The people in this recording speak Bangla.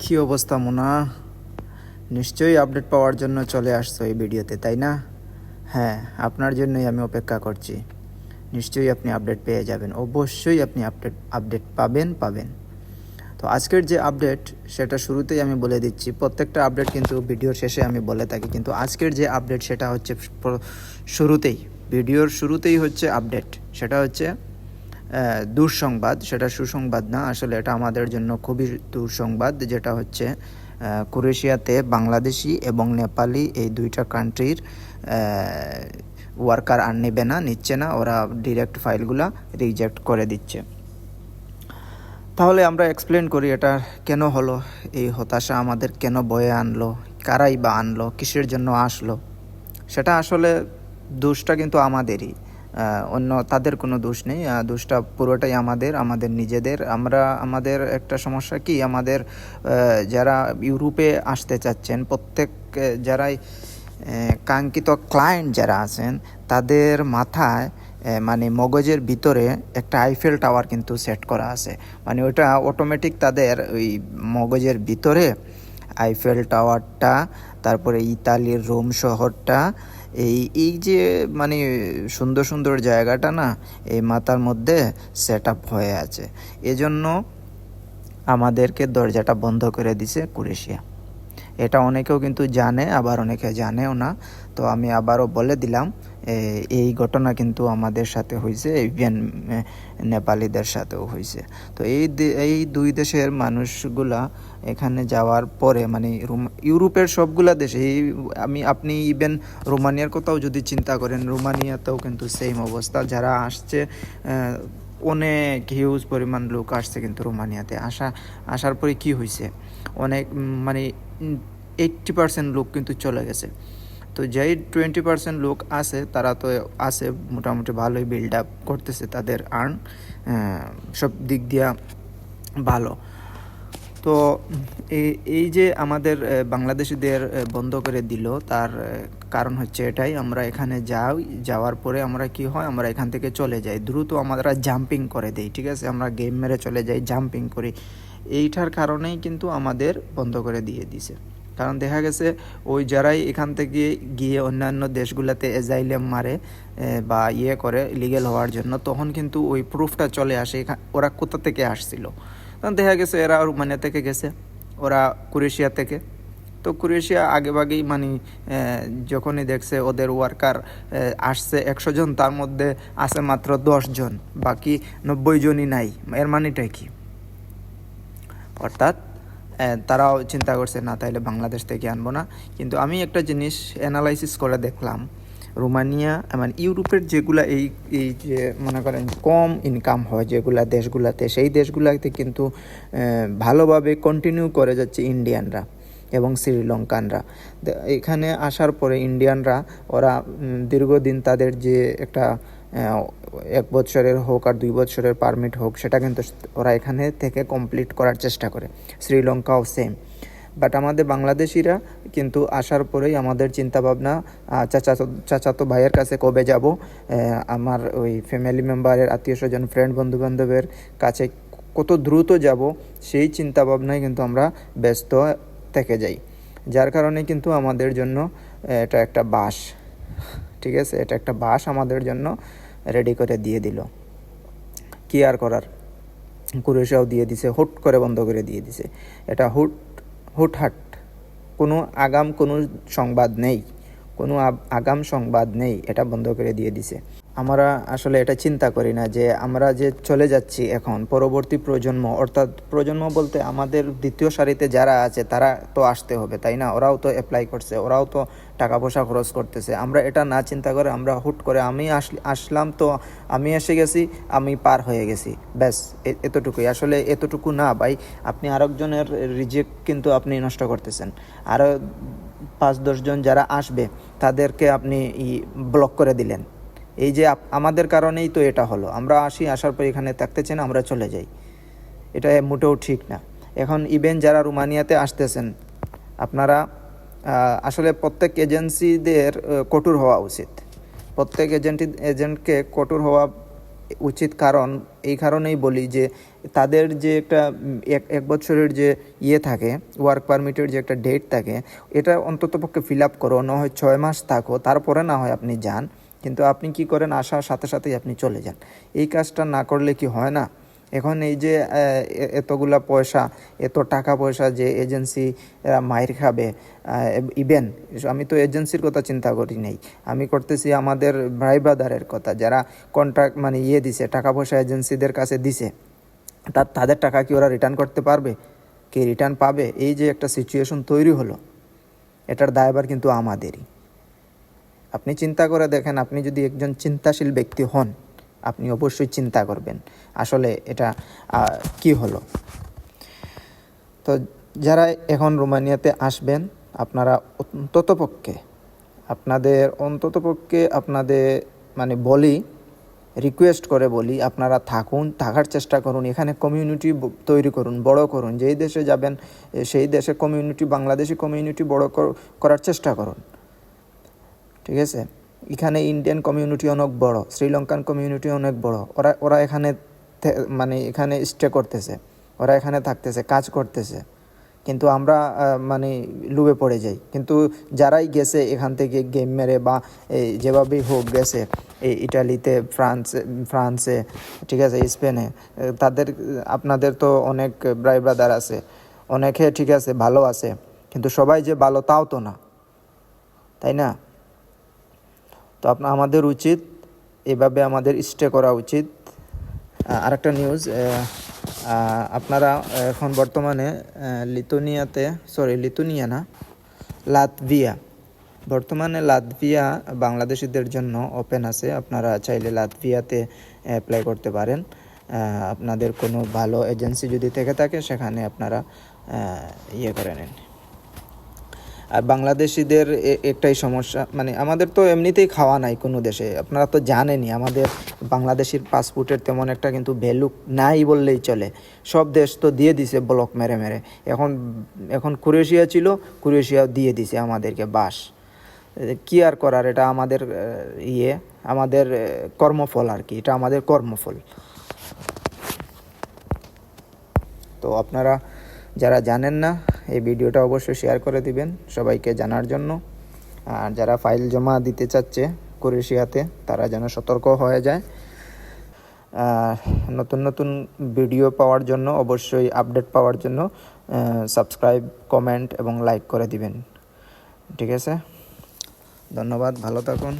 কি অবস্থা, মোনা? নিশ্চয়ই আপডেট পাওয়ার জন্য চলে আসছো এই ভিডিওতে, তাই না? হ্যাঁ আপনার জন্যই আমি অপেক্ষা করছি। নিশ্চয়ই আপনি আপডেট পেয়ে যাবেন, অবশ্যই আপনি আপডেট আপডেট পাবেন পাবেন। তো আজকের যে আপডেট সেটা শুরুতেই আমি বলে দিচ্ছি, প্রত্যেকটা আপডেট কিন্তু ভিডিওর শেষে আমি বলে থাকি, কিন্তু আজকের যে আপডেট সেটা হচ্ছে শুরুতেই, ভিডিওর শুরুতেই হচ্ছে আপডেট সেটা হচ্ছে দুঃসংবাদ, সেটা সুসংবাদ না, আসলে এটা আমাদের জন্য খুবই দুঃসংবাদ, যেটা হচ্ছে ক্রোয়েশিয়াতে বাংলাদেশি এবং নেপালি এই দুইটা কান্ট্রির ওয়ার্কার আর নেবে না, নিচ্ছে না, ওরা ডিরেক্ট ফাইলগুলা রিজেক্ট করে দিচ্ছে। তাহলে আমরা এক্সপ্লেন করি এটা কেন হলো, এই হতাশা আমাদের কেন বয়ে আনলো, কারাই বা আনলো, কিসের জন্য আসলো? সেটা আসলে দোষটা কিন্তু আমাদেরই। অন্য তাদের কোনো দোষ নেই। দোষটা পুরোটাই আমাদের আমাদের নিজেদের। আমরা, আমাদের একটা সমস্যা কি? আমাদের যারা ইউরোপে আসতে চাচ্ছেন, প্রত্যেক, যারাই কাঙ্ক্ষিত ক্লায়েন্ট যারা আছেন, তাদের মাথায় মানে মগজের ভিতরে একটা আইফেল টাওয়ার কিন্তু সেট করা আছে। মানে ওটা অটোমেটিক তাদের ওই মগজের ভিতরে আইফেল টাওয়ারটা তারপরে ইতালির রোম শহরটা এই এই যে মানে সুন্দর সুন্দর জায়গাটা না, এই মাথার মধ্যে সেট হয়ে আছে। এজন্য আমাদেরকে দরজাটা বন্ধ করে দিছে কুরেশিয়া। এটা অনেকেও কিন্তু জানে, আবার অনেকে জানেও না। তো আমি আবারও বলে দিলাম এই ঘটনা কিন্তু আমাদের সাথে হয়েছে ইভেন নেপালিদের সাথেও হয়েছে। তো এই এই দুই দেশের মানুষগুলা এখানে যাওয়ার পরে মানে ইউরোপের সবগুলা দেশে আমি, আপনি ইভেন রোমানিয়ার কথাও যদি চিন্তা করেন, রোমানিয়াতেও কিন্তু সেম অবস্থা। যারা আসছে অনেক হিউজ পরিমাণ লোক আসছে কিন্তু রোমানিয়াতে। আসা, আসার পরে কি হয়েছে? অনেক মানে এইট্টি পার্সেন্ট লোক কিন্তু চলে গেছে। তো যেই টোয়েন্টি পার্সেন্ট লোক আছে, তারা তো আছে, মোটামুটি ভালোই বিল্ড আপ করতেছে তাদের আর্ন সব দিক দিয়া ভালো। তো এই এই যে আমাদের বাংলাদেশিদের বন্ধ করে দিল, তার কারণ হচ্ছে এটাই, আমরা এখানে যাই, যাওয়ার পরে আমরা কি হয়, আমরা এখান থেকে চলে যাই। দ্রুত আমরা জাম্পিং করে দেই, ঠিক আছে? আমরা গেম মেরে চলে যাই জাম্পিং করি। এইটার কারণেই কিন্তু আমাদের বন্ধ করে দিয়ে দিছে। কারণ দেখা গেছে ওই যারাই এখান থেকে গিয়ে অন্যান্য দেশগুলোতে এজাইলেম মারে বা ইয়ে করে লিগেল হওয়ার জন্য, তখন কিন্তু ওই প্রুফটা চলে আসে। ওরা কোথা থেকে আসছিল? তখন দেখা গেছে এরা রুমানিয়া থেকে গেছে, ওরা ক্রোয়েশিয়া থেকে। তো ক্রোয়েশিয়া আগেভাগেই মানে যখনই দেখছে ওদের ওয়ার্কার আসছে, একশো জন, তার মধ্যে আছে মাত্র দশ জন, বাকি নব্বই জনই নাই। এর মানেটাই কি? অর্থাৎ তারাও চিন্তা করছে, না, তাইলে বাংলাদেশ থেকে আনব না। কিন্তু আমি একটা জিনিস অ্যানালাইসিস করে দেখলাম। রোমানিয়া মানে ইউরোপের যেগুলা এই এই যে মনে করেন কম ইনকাম হয় যেগুলা দেশগুলাতে, সেই দেশগুলাতে কিন্তু ভালোভাবে কন্টিনিউ করে যাচ্ছে ইন্ডিয়ানরা এবং শ্রীলঙ্কানরা। এখানে আসার পরে ইন্ডিয়ানরা, ওরা দীর্ঘদিন তাদের যে একটা এক বছরের হোক আর দুই বছরের পারমিট হোক সেটা কিন্তু ওরা এখানে থেকে কমপ্লিট করার চেষ্টা করে। শ্রীলঙ্কাও সেম বাট আমাদের বাংলাদেশিরা কিন্তু আসার পরেই আমাদের চিন্তাভাবনা আহ, চাচাতো ভাইয়ের কাছে কবে যাব? আমার ওই ফ্যামিলি মেম্বারের আত্মীয় স্বজন ফ্রেন্ড বন্ধু বান্ধবের কাছে কত দ্রুত যাব সেই চিন্তাভাবনায় কিন্তু আমরা ব্যস্ত থেকে যাই। যার কারণে কিন্তু আমাদের জন্য এটা একটা বাস। ঠিক আছে? এটা একটা বাস আমাদের জন্য। রেডি করে দিয়ে দিল। কি আর করার? ক্রোয়েশিয়াও দিয়ে দিছে, হুট করে বন্ধ করে দিয়ে দিছে। এটা হুট, হুটহাট। কোনো আগাম, কোনো সংবাদ নেই। কোনো আগাম সংবাদ নেই। এটা বন্ধ করে দিয়ে দিছে। আমরা আসলে এটা চিন্তা করি না যে আমরা যে চলে যাচ্ছি এখন, পরবর্তী প্রজন্ম, অর্থাৎ প্রজন্ম বলতে আমাদের দ্বিতীয় সারিতে যারা আছে, তারা তো আসতে হবে, তাই না? ওরাও তো অ্যাপ্লাই করছে, ওরাও তো টাকা পয়সা খরচ করতেছে। আমরা এটা না চিন্তা করে আমরা হুট করে আমি আসল- আসলাম তো আমি এসে গেছি, আমি পার হয়ে গেছি। ব্যাস এতটুকুই। আসলে এতটুকু না ভাই, আপনি আরেকজনের রিজেক্ট কিন্তু আপনি নষ্ট করতেছেন। আরও পাঁচ দশজন যারা আসবে, তাদেরকে আপনি ব্লক করে দিলেন। এই যে আমাদের কারণেই তো এটা হলো। আমরা আসি, আসার পর এখানে থাকতে চাই আমরা চলে যাই। এটা মোটেও ঠিক না। এখন ইভেন যারা রুমানিয়াতে আসতেছেন, আপনারা আসলে প্রত্যেক এজেন্সিদের কঠোর হওয়া উচিত। প্রত্যেক এজেন্ট, এজেন্টকে কঠোর হওয়া উচিত কারণ এই কারণেই বলি যে তাদের যে একটা এক এক বছরের যে ইয়ে থাকে ওয়ার্ক পারমিটের যে একটা ডেট থাকে, এটা অন্ততপক্ষে ফিল আপ করো, না হয় ছয় মাস থাকো, তারপরে না হয় আপনি যান। কিন্তু আপনি কি করেন, আসার সাথে সাথেই আপনি চলে যান। এই কাজটা না করলে কি হয় না? এখন এই যে এতগুলা পয়সা, এত টাকা পয়সা যে এজেন্সি মায়ের খাবে ইভেন, আমি তো এজেন্সির কথা চিন্তা করি নাই। আমি করতেছি আমাদের ভাই ব্রাদারের কথা, যারা কন্ট্রাক্ট মানে ইয়ে দিছে, টাকা পয়সা এজেন্সিদের কাছে দিছে। তার তাদের টাকা কি ওরা রিটার্ন করতে পারবে? কি রিটার্ন পাবে? এই যে একটা সিচুয়েশন তৈরি হলো, এটার দায়ভার কিন্তু আমাদেরই। আপনি চিন্তা করে দেখেন, আপনি যদি একজন চিন্তাশীল ব্যক্তি হন আপনি অবশ্যই চিন্তা করবেন। আসলে এটা কি হলো? তো যারা এখন রোমানিয়াতে আসবেন, আপনারা অন্ততপক্ষে, আপনাদের অন্ততপক্ষে আপনাদের মানে বলি রিকোয়েস্ট করে বলি, আপনারা থাকুন, থাকার চেষ্টা করুন, এখানে কমিউনিটি তৈরি করুন, বড় করুন, যেই দেশে যাবেন সেই দেশে কমিউনিটি বাংলাদেশি কমিউনিটি বড় করার চেষ্টা করুন। ঠিক আছে? এখানে ইন্ডিয়ান কমিউনিটি অনেক বড় শ্রীলঙ্কান কমিউনিটি অনেক বড়। ওরা ওরা এখানে মানে এখানে স্টে করতেছে, ওরা এখানে থাকতেছে, কাজ করতেছে। কিন্তু আমরা মানে লুবে পড়ে যাই। কিন্তু যারাই গেছে এখান থেকে গেম মেরে বা যেভাবেই হোক গেছে এই ইটালিতে, ফ্রান্সে ফ্রান্সে, ঠিক আছে, স্পেনে তাদের, আপনাদের তো অনেক ব্রাই ব্রাদার আছে, অনেকে ঠিক আছে, ভালো আছে। কিন্তু সবাই যে ভালো তাও তো না। তাই না? তো আপনার আমাদের উচিত এভাবে আমাদের স্টে করা উচিত। আরেকটা নিউজ আপনারা এখন বর্তমানে লিথুনিয়াতে সরি লিথুনিয়া না, লাতভিয়া। বর্তমানে লাতভিয়া বাংলাদেশিদের জন্য ওপেন আছে। আপনারা চাইলে লাতভিয়াতে অ্যাপ্লাই করতে পারেন। আপনাদের কোনো ভালো এজেন্সি যদি থেকে থাকে, সেখানে আপনারা ইয়ে করে নেন। আর বাংলাদেশিদের একটাই সমস্যা মানে আমাদের তো এমনিতেই খাওয়া নাই কোনো দেশে। আপনারা তো জানেনই, আমাদের বাংলাদেশের পাসপোর্টের তেমন একটা কিন্তু ভ্যালু নাই বললেই চলে। সব দেশ তো দিয়ে দিছে ব্লক মেরে মেরে। এখন এখন ক্রোয়েশিয়া ছিল ক্রোয়েশিয়া দিয়ে দিছে আমাদেরকে বাস। কি আর করার, এটা আমাদের ইয়ে আমাদের কর্মফল আর কি, এটা আমাদের কর্মফল। তো আপনারা যারা জানেন না এই ভিডিওটা অবশ্যই শেয়ার করে দিবেন সবাইকে জানার জন্য। আর যারা ফাইল জমা দিতে চাচ্ছে ক্রোয়েশিয়াতে তারা যেন সতর্ক হয়ে যায়। নতুন নতুন ভিডিও পাওয়ার জন্য, অবশ্যই আপডেট পাওয়ার জন্য সাবস্ক্রাইব কমেন্ট এবং লাইক করে দিবেন। ঠিক আছে? ধন্যবাদ, ভালো থাকুন।